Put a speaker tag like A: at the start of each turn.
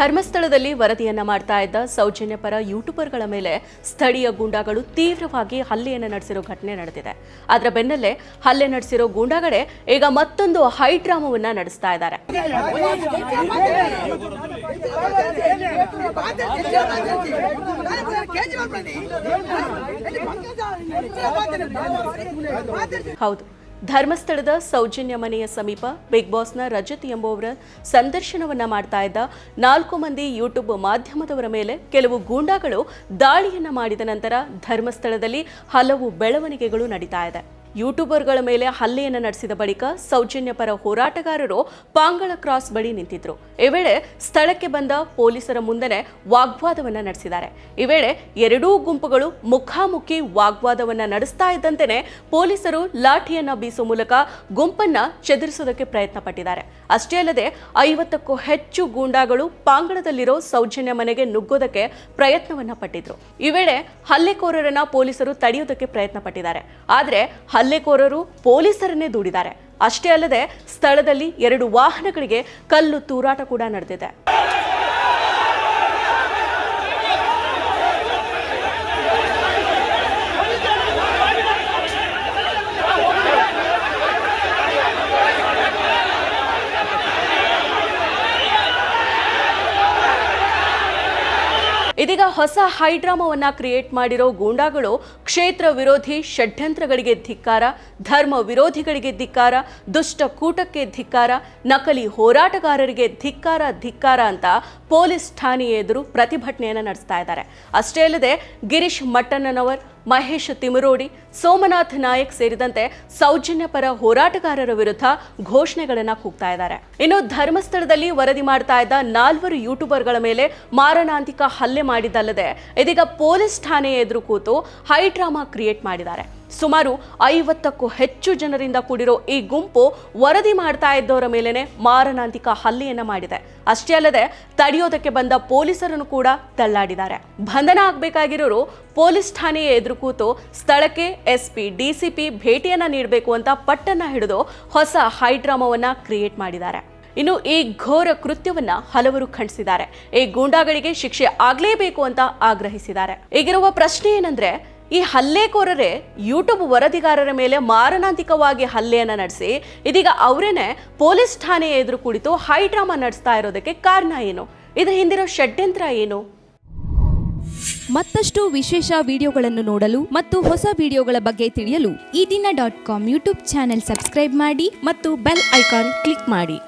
A: ಧರ್ಮಸ್ಥಳದಲ್ಲಿ ವರದಿಯನ್ನ ಮಾಡ್ತಾ ಇದ್ದ ಸೌಜನ್ಯ ಪರ ಯೂಟ್ಯೂಬರ್ಗಳ ಮೇಲೆ ಸ್ಥಳೀಯ ಗೂಂಡಾಗಳು ತೀವ್ರವಾಗಿ ಹಲ್ಲೆಯನ್ನು ನಡೆಸಿರೋ ಘಟನೆ ನಡೆದಿದೆ. ಅದರ ಬೆನ್ನಲ್ಲೇ ಹಲ್ಲೆ ನಡೆಸಿರೋ ಗೂಂಡಾಗಳೇ ಈಗ ಮತ್ತೊಂದು ಹೈ ಡ್ರಾಮವನ್ನ ನಡೆಸ್ತಾ ಇದ್ದಾರೆ. ಹೌದು. ಧರ್ಮಸ್ಥಳದ ಸೌಜನ್ಯ ಮನೆಯ ಸಮೀಪ ಬಿಗ್ ಬಾಸ್ನ ರಜತ್ ಎಂಬುವರ ಸಂದರ್ಶನವನ್ನ ಮಾಡ್ತಾ ಇದ್ದ ನಾಲ್ಕು ಮಂದಿ ಯೂಟ್ಯೂಬ್ ಮಾಧ್ಯಮದವರ ಮೇಲೆ ಕೆಲವು ಗೂಂಡಾಗಳು ದಾಳಿಯನ್ನ ಮಾಡಿದ ನಂತರ ಧರ್ಮಸ್ಥಳದಲ್ಲಿ ಹಲವು ಬೆಳವಣಿಗೆಗಳು ನಡೀತಾ ಇದೆ. ಯೂಟ್ಯೂಬರ್ಗಳ ಮೇಲೆ ಹಲ್ಲೆಯನ್ನು ನಡೆಸಿದ ಬಳಿಕ ಸೌಜನ್ಯ ಪರ ಹೋರಾಟಗಾರರು ಪಾಂಗಳ ಕ್ರಾಸ್ ಬಳಿ ನಿಂತಿದ್ರು. ಈ ವೇಳೆ ಸ್ಥಳಕ್ಕೆ ಬಂದ ಪೊಲೀಸರ ಮುಂದೆನೆ ವಾಗ್ವಾದವನ್ನ ನಡೆಸಿದ್ದಾರೆ. ಈ ವೇಳೆ ಎರಡೂ ಗುಂಪುಗಳು ಮುಖಾಮುಖಿ ವಾಗ್ವಾದವನ್ನ ನಡೆಸ್ತಾ ಇದ್ದಂತೆಯೇ ಪೊಲೀಸರು ಲಾಠಿಯನ್ನ ಬೀಸುವ ಮೂಲಕ ಗುಂಪನ್ನ ಚದುರಿಸೋದಕ್ಕೆ ಪ್ರಯತ್ನ ಪಟ್ಟಿದ್ದಾರೆ ಅಷ್ಟೇ ಅಲ್ಲದೆ ಐವತ್ತಕ್ಕೂ ಹೆಚ್ಚು ಗೂಂಡಾಗಳು ಪಾಂಗಳದಲ್ಲಿರೋ ಸೌಜನ್ಯ ಮನೆಗೆ ನುಗ್ಗೋದಕ್ಕೆ ಪ್ರಯತ್ನವನ್ನ ಪಟ್ಟಿದ್ರು. ಈ ವೇಳೆ ಹಲ್ಲೆಕೋರರನ್ನ ಪೊಲೀಸರು ತಡೆಯೋದಕ್ಕೆ ಪ್ರಯತ್ನ ಪಟ್ಟಿದ್ದಾರೆ ಆದರೆ ಹಲ್ಲೆಕೋರರು ಪೊಲೀಸರನ್ನೇ ದೂಡಿದ್ದಾರೆ. ಅಷ್ಟೇ ಅಲ್ಲದೆ ಸ್ಥಳದಲ್ಲಿ ಎರಡು ವಾಹನಗಳಿಗೆ ಕಲ್ಲು ತೂರಾಟ ಕೂಡ ನಡೆದಿದೆ. ಇದೀಗ ಹೊಸ ಹೈಡ್ರಾಮಾವನ್ನ ಕ್ರಿಯೇಟ್ ಮಾಡಿರೋ ಗೂಂಡಾಗಳು ಕ್ಷೇತ್ರ ವಿರೋಧಿ ಷಡ್ಯಂತ್ರಗಳಿಗೆ ಧಿಕ್ಕಾರ, ಧರ್ಮ ವಿರೋಧಿಗಳಿಗೆ ಧಿಕ್ಕಾರ, ದುಷ್ಟ ಕೂಟಕ್ಕೆ ಧಿಕ್ಕಾರ, ನಕಲಿ ಹೋರಾಟಗಾರರಿಗೆ ಧಿಕ್ಕಾರ ಧಿಕ್ಕಾರ ಅಂತ ಪೊಲೀಸ್ ಠಾಣೆಯ ಎದುರು ಪ್ರತಿಭಟನೆಯನ್ನು ನಡೆಸ್ತಾ ಇದ್ದಾರೆ. ಅಷ್ಟೇ ಅಲ್ಲದೆ ಗಿರೀಶ್ ಮಟ್ಟಣ್ಣನವರ್ ಮಹೇಶ್ ತಿಮರೋಡಿ, ಸೋಮನಾಥ್ ನಾಯಕ್ ಸೇರಿದಂತೆ ಸೌಜನ್ಯ ಪರ ಹೋರಾಟಗಾರರ ವಿರುದ್ಧ ಘೋಷಣೆಗಳನ್ನು ಕೂಗ್ತಾ ಇದ್ದಾರೆ. ಇನ್ನು ಧರ್ಮಸ್ಥಳದಲ್ಲಿ ವರದಿ ಮಾಡ್ತಾ ಇದ್ದ ನಾಲ್ವರು ಯೂಟ್ಯೂಬರ್ಗಳ ಮೇಲೆ ಮಾರಣಾಂತಿಕ ಹಲ್ಲೆ ಮಾಡಿದ್ದಲ್ಲದೆ ಇದೀಗ ಪೊಲೀಸ್ ಠಾಣೆ ಎದುರು ಕೂತು ಹೈ ಡ್ರಾಮಾ ಕ್ರಿಯೇಟ್ ಮಾಡಿದ್ದಾರೆ. ಸುಮಾರು ಐವತ್ತಕ್ಕೂ ಹೆಚ್ಚು ಜನರಿಂದ ಕೂಡಿರೋ ಈ ಗುಂಪು ವರದಿ ಮಾಡ್ತಾ ಇದ್ದವರ ಮೇಲೆನೆ ಮಾರಣಾಂತಿಕ ಹಲ್ಲೆಯನ್ನ ಮಾಡಿದೆ. ಅಷ್ಟೇ ಅಲ್ಲದೆ ತಡೆಯೋದಕ್ಕೆ ಬಂದ ಪೊಲೀಸರನ್ನು ಕೂಡ ತಳ್ಳಾಡಿದ್ದಾರೆ. ಬಂಧನ ಆಗಬೇಕಾಗಿರೋರು ಪೊಲೀಸ್ ಠಾಣೆಯ ಎದುರು ಕೂತು ಸ್ಥಳಕ್ಕೆ ಎಸ್ಪಿ, ಡಿಸಿಪಿ ಭೇಟಿಯನ್ನ ನೀಡಬೇಕು ಅಂತ ಪಟ್ಟನ್ನ ಹಿಡಿದು ಹೊಸ ಹೈಡ್ರಾಮಾವನ್ನ ಕ್ರಿಯೇಟ್ ಮಾಡಿದ್ದಾರೆ. ಇನ್ನು ಈ ಘೋರ ಕೃತ್ಯವನ್ನ ಹಲವರು ಖಂಡಿಸಿದ್ದಾರೆ. ಈ ಗೂಂಡಾಗಳಿಗೆ ಶಿಕ್ಷೆ ಆಗಲೇಬೇಕು ಅಂತ ಆಗ್ರಹಿಸಿದ್ದಾರೆ. ಈಗಿರುವ ಪ್ರಶ್ನೆ ಏನಂದ್ರೆ ಈ ಹಲ್ಲೆಕೋರರೇ ಯೂಟ್ಯೂಬ್ ವರದಿಗಾರರ ಮೇಲೆ ಮಾರಣಾಂತಿಕವಾಗಿ ಹಲ್ಲೆಯನ್ನು ನಡೆಸಿ, ಇದೀಗ ಅವರೇನೆ ಪೊಲೀಸ್ ಠಾಣೆಯ ಎದುರು ಕುಳಿತು ಹೈ ಡ್ರಾಮಾ ನಡೆಸ್ತಾ ಇರೋದಕ್ಕೆ ಕಾರಣ ಏನು? ಇದರ ಹಿಂದಿರೋ ಷಡ್ಯಂತ್ರ ಏನು?
B: ಮತ್ತಷ್ಟು ವಿಶೇಷ ವಿಡಿಯೋಗಳನ್ನು ನೋಡಲು ಮತ್ತು ಹೊಸ ವಿಡಿಯೋಗಳ ಬಗ್ಗೆ ತಿಳಿಯಲು
C: Ee Dina dot com YouTube channel subscribe ಮಾಡಿ
B: ಮತ್ತು ಬೆಲ್ ಐಕಾನ್ ಕ್ಲಿಕ್ ಮಾಡಿ.